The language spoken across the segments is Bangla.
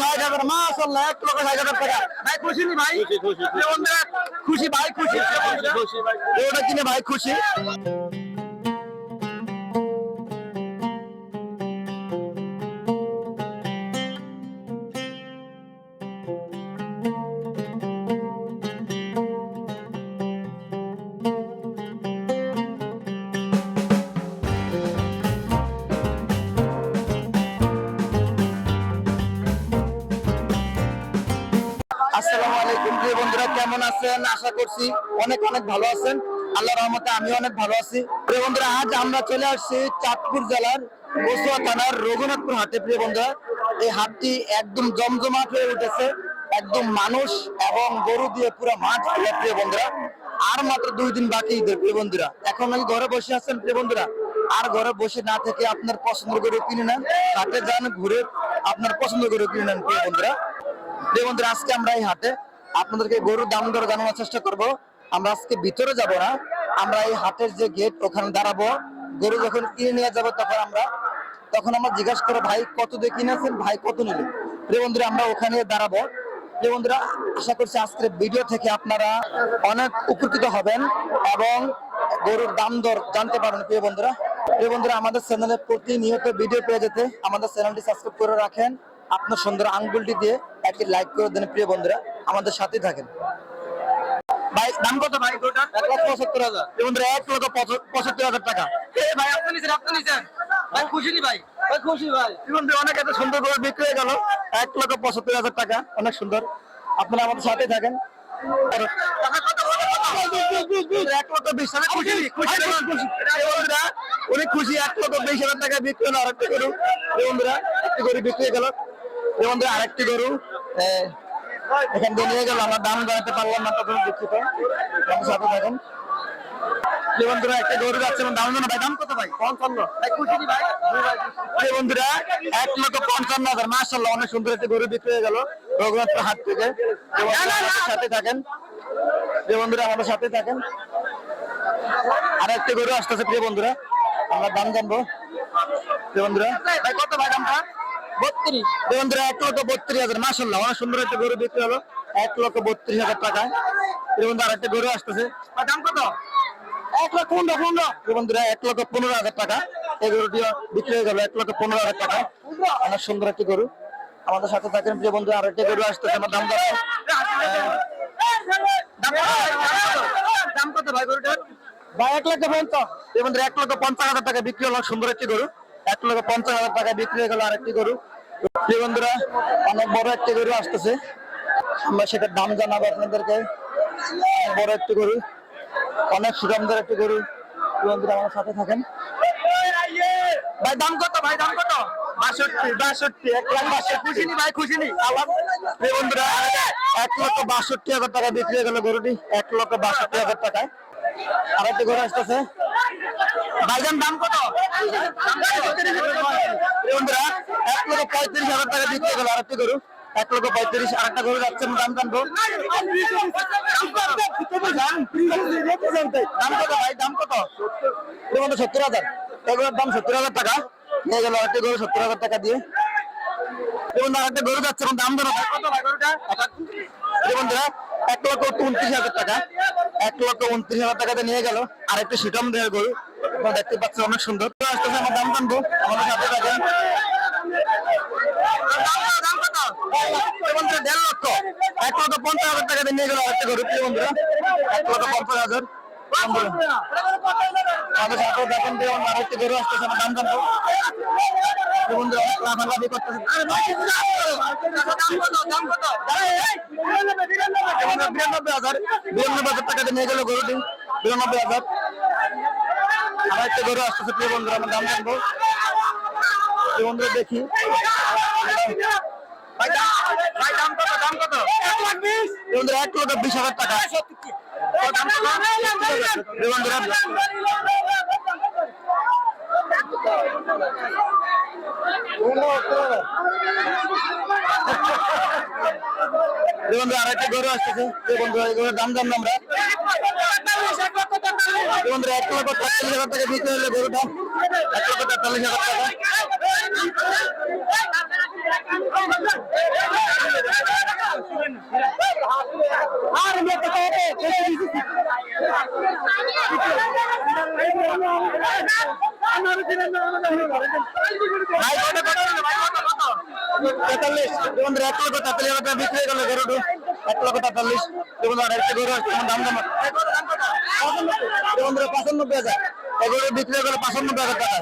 ষাট হাজার মাসাল্লাহ এক লক্ষ ষাট হাজার টাকা। ভাই খুশি নি ভাই? খুশি ভাই খুশি। ওটা কিনে ভাই খুশি। আছেন আশা করছি অনেক অনেক ভালো আছেন। আল্লাহ রহমতে আমি অনেক ভালো আছি। প্রিয় বন্ধুরা, আজ আমরা চলে আসছি চাঁদপুর জেলার বসুয়া থানার রঘুনাথপুর হাটে। প্রিয় বন্ধুরা, এই হাটটি একদম জমজমাট হয়ে উঠেছে। একদম মানুষ এবং গরু দিয়ে পুরো মাঠ প্রিয় বন্ধুরা। আর মাত্র দুই দিন বাকি ঈদের, প্রিয় বন্ধুরা। এখন নাকি ঘরে বসে আছেন, প্রিয় বন্ধুরা। আর ঘরে বসে না থেকে আপনার পছন্দ করে কিনে নেন, হাটে যান, ঘুরে আপনার পছন্দ করে কিনে নেন, প্রিয় বন্ধুরা। প্রিয় বন্ধুরা, আজকে আমরা এই হাটে আপনাদেরকে গরুর দাম দর জানানোর চেষ্টা করব। আমরা আজকে ভিতরে যাব না। আমরা এই হাটের যে গেট ওখানে দাঁড়াবো। গরু যখন কিনে নিয়ে যাব তখন আমরা তখন আমরা জিজ্ঞাসা করব, ভাই, কত দিয়ে কিনেছেন? ভাই, কত নিল প্রিয় বন্ধুরা, আমরা ওখানে দাঁড়াবো। প্রিয় বন্ধুরা, আশা করছি আজকের ভিডিও থেকে আপনারা অনেক উপকৃত হবেন এবং গরুর দাম দর জানতে পারবেন, প্রিয় বন্ধুরা। প্রিয় বন্ধুরা, আমাদের চ্যানেলে প্রতিনিয়ত ভিডিও পেয়ে যেতে আমাদের চ্যানেলটি সাবস্ক্রাইব করে রাখেন। আপনার সুন্দর আঙ্গুলটি দিয়ে একটি লাইক করে দেন, প্রিয় বন্ধুরা। আমাদের সাথে থাকেন। ভাই দাম কত ভাই গরুটার? এক লাখ পঁচাত্তর হাজার। এক লক্ষ পঁচাত্তর হাজার টাকা। ভাই আপনি নিছেন আপনি নিছেন। ভাই খুশি নি ভাই? ভাই খুশি ভাই। প্রিয় অনেক এত সুন্দর করে বিক্রি হয়ে গেল। এক লক্ষ পঁচাত্তর হাজার টাকা অনেক সুন্দর। আপনারা আমাদের সাথেই থাকেন। এক লক্ষ বিশ হাজার। খুশি খুশি বন্ধুরা উনি খুশি এক লক্ষ বিশ হাজার টাকা বিক্রি হলো আরেকটি গরু। বন্ধুরা একটি গরু বিক্রি হয়ে গেল। বন্ধুরা আরেকটি গরু। এখান থেকে নিয়ে গেল আমরা দাম জানাতে পারলাম না তখন দুঃখিত সাথে থাকেন। বন্ধুরা একটা গরু যাচ্ছে দাম জানো ভাই দাম কত ভাই? পঞ্চান্ন। ভাই খুশি নি ভাই? প্রিয় বন্ধুরা এক লক্ষ পঞ্চান্ন হাজার। মাসাল্লাহ অনেক সুন্দর একটা গরু বিক্রি হয়ে গেল রঘুনাথপুর থেকে। সাথে থাকেন। প্রিয় বন্ধুরা আমাদের সাথে থাকেন। আর একটা গরু আসতেছে প্রিয় বন্ধুরা। আমরা দাম জানব। প্রিয় বন্ধুরা ভাই কত ভাই দামটা? বন্ধুরা এক লক্ষ হাজার। সুন্দর গরু বিক্রি হলো। এক বত্রিশ হাজার একটা গরু দাম এক বন্ধুরা এক লক্ষ পনেরো হাজার টাকা। এই বিক্রি হয়ে এক লক্ষ পনেরো হাজার টাকা সুন্দর একটি গরু। আমাদের সাথে থাকেন প্রিয় বন্ধু আর একটা গরু আসতেছে। আমার দাম দাম কত? ভাই গরুটার? ভাই, এক লক্ষ পঞ্চাশ। হাজার টাকা বিক্রি হলো। সুন্দর একটি গরু। এক লক্ষ পঞ্চাশ হাজার টাকা বিক্রি হয়ে গেল আরেকটি গরু। প্রিয় বন্ধুরা, অনেক বড় একটি গরু আসতেছে। আমরা সেটার দাম জানাব আপনাদেরকে। বড় একটি গরু। অনেক সুগন্ধের একটি গরু। বন্ধুরা, আমার সাথে থাকেন। ভাই, দাম কত? ভাই, দাম কত? বাষট্টি বাষট্টি, এক লাখ বাষট্টি। খুশি ভাই, খুশি নি? বন্ধুরা, এক লক্ষ বাষট্টি হাজার টাকা বিক্রি হয়ে গেল গরুটি। এক লক্ষ বাষট্টি হাজার টাকায়। আরেকটি গরু আসতেছে। ভাইজান, দাম কত? বন্ধুরা, এক লক্ষ পঁয়ত্রিশ হাজার টাকা হয়ে গেল আরেকটি গরু। এক লক্ষ পঁয়ত্রিশ আরেকটা গরু যাচ্ছে দাম জানব। দাম কত ভাই? দাম কত? বন্ধু, সত্তর হাজার। এগুলোর দাম সত্তর হাজার টাকা। নিয়ে গেল আরেকটি গরু, সত্তর হাজার টাকা দিয়ে। গরু যাচ্ছে দাম ধরো। এক লক্ষ উনত্রিশ হাজার টাকা। এক লক্ষ উনত্রিশ হাজার টাকাতে নিয়ে গেল আর একটু সিটম দেওয়ার গরু। আপনারা দেখতে পাচ্ছেন অনেক সুন্দর। আসতেছে আমার দাম জানব আমাদের সাথে থাকেন হাজার টাকাতে নিয়ে গেল গরু। প্রিয় বন্ধুরা, এক লক্ষ আমার আরেকটি গরু আসতেছে দাম জানব বন্ধুরা, অনেক লাফালাফি বিরানব্বই হাজার। বিরানব্বই হাজার টাকাতে নিয়ে গেল গরুটি। বিরানব্বই হাজার। একটা গরু আসতেছে প্রিয় বন্ধুরা আমার দাম জানব প্রিয় বন্ধুরা দেখি। ভাই দাম ভাই দাম কত দাম কত? এক লাখ বিশ প্রিয় বন্ধুরা এক লক্ষ বিশ হাজার টাকা। ও, দাম বন্ধুরা আরেকটা গরু আসতেছে। এই বন্ধু এই গরুর দাম জানব আমরা। বন্ধুরা, এক লক্ষ সাতচল্লিশ হাজার টাকা বিক্রি হলে গরুটা। এক লক্ষ তেতাল্লিশ হাজার তেতাল্লিশ। তোমাদের এক লক্ষ তেতাল্লিশ হাজার টাকা বিক্রি এক লক্ষ তেতাল্লিশ। দাম দাম হাজার। এগুলো বিক্রি গেল পঁচানব্বই হাজার টাকা।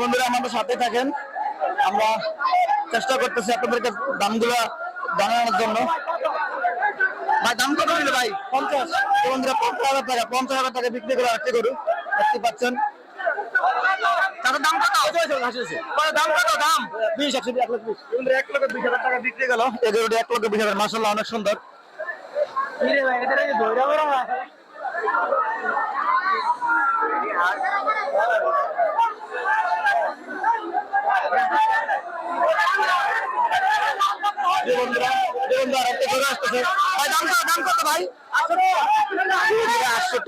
বন্ধুরা, আমাদের সাথে থাকেন। আমরা চেষ্টা করতেছি আপনাদেরকে দামগুলো জানানোর জন্য। ভাই, দাম কত ভাই? পঞ্চাশ। বন্ধুরা, পঞ্চাশ হাজার টাকা, পঞ্চাশ হাজার টাকা বিক্রি করে আটটি গরু। দেখতে পাচ্ছেন। তাদের দাম কত? দাম কত দাম? বিশ একশো এক লক্ষ বিশ। এক লক্ষ বিশ হাজার টাকা বিক্রি গেল। এই গরুটি এক লক্ষ বিশ হাজার মাসাল্লাহ অনেক সুন্দর। দাম কত দাম কত ভাই?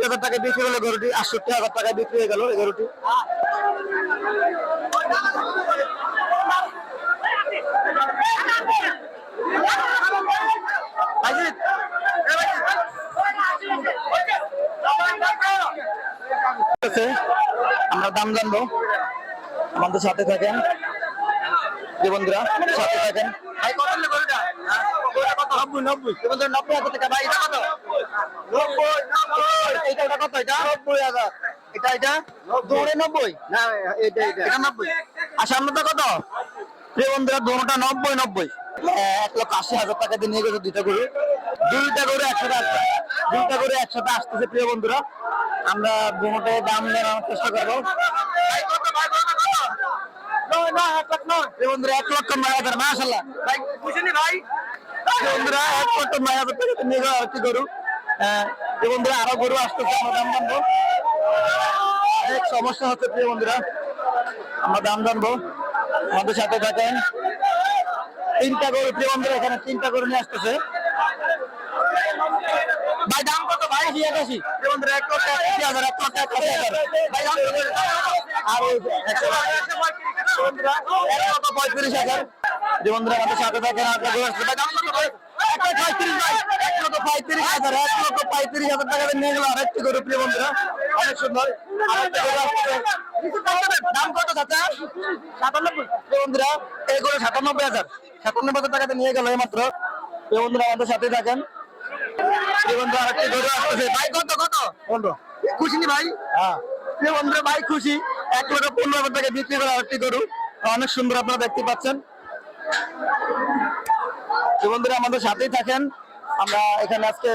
আটষট্টি হাজার টাকা বিক্রি হলো গরুটি আটষট্টি হাজার টাকা বিক্রি হয়ে গেল এই গরুটি। আমরা দাম জানব। আমাদের সাথে থাকেন। যে বন্ধুরা সাথে থাকেন। হ্যাঁ, নব্বই নব্বই। নব্বই হাজার টাকা। ভাই কত নব্বই নব্বই এটা এটা কত এটা? নব্বই হাজার। এটা এটা? দৌড়ে নব্বই? না এটা এটা। এটা নব্বই আর সামনেটা কত? যে বন্ধুরা দোনোটা নব্বই নব্বই। এক লক্ষ আশি হাজার টাকা দিয়ে নিয়ে গেছে দুইটা গরু। দুইটা গরু একসাথে আসছে। দুইটা গরু একসাথে আসতেছে প্রিয় বন্ধুরা। আমরা দুটোটাই দাম জানানোর চেষ্টা করব। বন্ধুরা এক লক্ষ নয় হাজার মাসাল্লাহ ভাই বুঝিনি ভাই? বন্ধুরা এক লক্ষ নয় হাজার টাকা নিয়ে গেল আরেকটি গরু। আহ, বন্ধুরা আরও গরু আসতেছে আমরা দাম জানব। অনেক সমস্যা হচ্ছে প্রিয় বন্ধুরা। আমরা দাম জানব। আমাদের সাথে থাকেন। তিনটা গরু প্রিয় বন্ধুরা এখানে তিনটা গরু নিয়ে আসতেছে। ভাই দাম কত? ভাই আশি একাশি। বন্ধুরা এক লক্ষ একাশি হাজার এক লক্ষ একাশি হাজার। ভাই দাম আর একশো। পঁয়ত্রিশ হাজার। যে বন্ধুরা আমাদের সাথে থাকেন আপনার গরু ভাই দাম কত? পঁয়ত্রিশ ভাই এক লক্ষ পঁয়ত্রিশ হাজার এক লক্ষ পঁয়ত্রিশ হাজার টাকা নিয়ে গেল আরেকটি গরু প্রিয় বন্ধুরা। অনেক সুন্দর। দাম কত চাচা? সাতানব্বই। প্রিয় বন্ধুরা এই গরু সাতানব্বই হাজার। সাতানব্বই হাজার টাকাতে নিয়ে গেল মাত্র প্রিয় বন্ধুরা আমাদের সাথে থাকেন। প্রিয় আরেকটি গরু আসতেছে ভাই কত কত? পনেরো। খুশি নি ভাই? হ্যাঁ। প্রিয় বন্ধুরা ভাই খুশি। এক লক্ষ পনেরো হাজার টাকা বিক্রি করে আরেকটি গরু। অনেক সুন্দর আপনারা দেখতে পাচ্ছেন। বন্ধুরা আমাদের সাথেই থাকেন। আমরা এখানে আজকে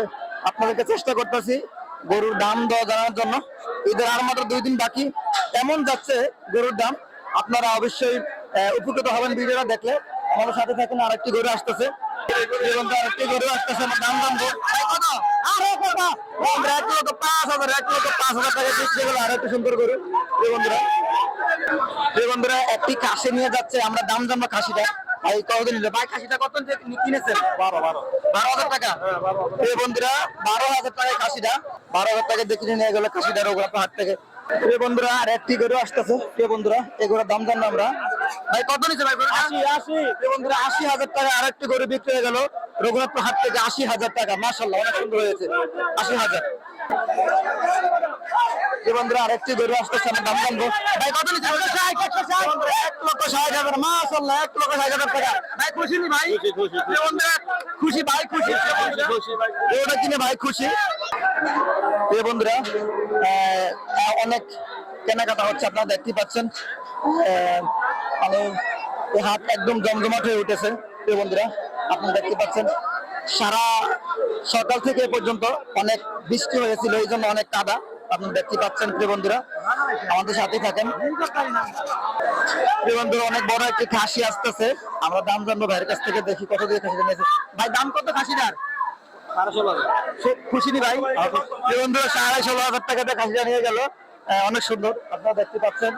আপনাদেরকে চেষ্টা করতেছি গরুর দাম দেওয়া জানার জন্য। ঈদের আর মাত্র দুই দিন বাকি। এমন যাচ্ছে গরুর দাম। আপনারা অবশ্যই উপকৃত হবেন ভিডিওটা দেখলে। আমাদের সাথে থাকেন আরেকটি গরু আসতেছে। গরু আসতেছে দাম? বন্ধুরা, এক পাঁচ হাজার এক পাঁচ হাজার সুন্দর গরু। বন্ধুরা বন্ধুরা একটি খাসি নিয়ে যাচ্ছে আমরা দাম জানব নিল ভাই খাসিটা কত কিনেছেন? বারো বারো। বারো হাজার টাকা? এই বন্ধুরা বারো হাজার খাসিটা। বারো হাজার টাকা দেখে নিয়ে গেল খাসিটা হাট থেকে। এই বন্ধুরা আর একটি গরু আসতেছে। এই বন্ধুরা এগুলোর দাম জানব আমরা। ভাই কত নিচ্ছে ভাই গরুটা? আশি আশি। এই বন্ধুরা আশি হাজার টাকা আর একটি গরু বিক্রি হয়ে গেল। রঘুনাথপুর হাট থেকে আশি হাজার টাকা। মাসাল্লাহ অনেক সুন্দর হয়েছে। আশি হাজার। বন্ধুরা আরেকটি গরু আসতেছে আমরা দাম জানব। ভাই কত নিচ্ছে? এক লক্ষ ষাট হাজার মাসাল্লাহ এক লক্ষ ষাট হাজার টাকা। ভাই খুশি নি ভাই? বন্ধুরা খুশি ভাই খুশি। ওটা কিনে ভাই খুশি। এই বন্ধুরা অনেক কেনাকাটা হচ্ছে আপনারা দেখতে পাচ্ছেন। আহ, মানে হাট একদম জমজমাট হয়ে উঠেছে। এই বন্ধুরা আপনারা দেখতে পাচ্ছেন। সারা সকাল থেকে এ পর্যন্ত অনেক বৃষ্টি হয়েছিল এই জন্য অনেক কাদা। আপনি দেখতে পাচ্ছেন প্রিয় বন্ধুরা আমাদের সাথে থাকেন। প্রিয় বন্ধুরা অনেক বড় একটি খাসি আসতেছে। আমরা দাম জানব ভাইয়ের কাছ থেকে দেখি কত দিয়ে খাসি নিয়েছে। ভাই দাম কত খাসিটার? খুশি নি ভাই? প্রিয় বন্ধুরা সাড়ে ষোলো হাজার টাকাতে খাসিটা নিয়ে গেল। অনেক সুন্দর আপনারা দেখতে পাচ্ছেন।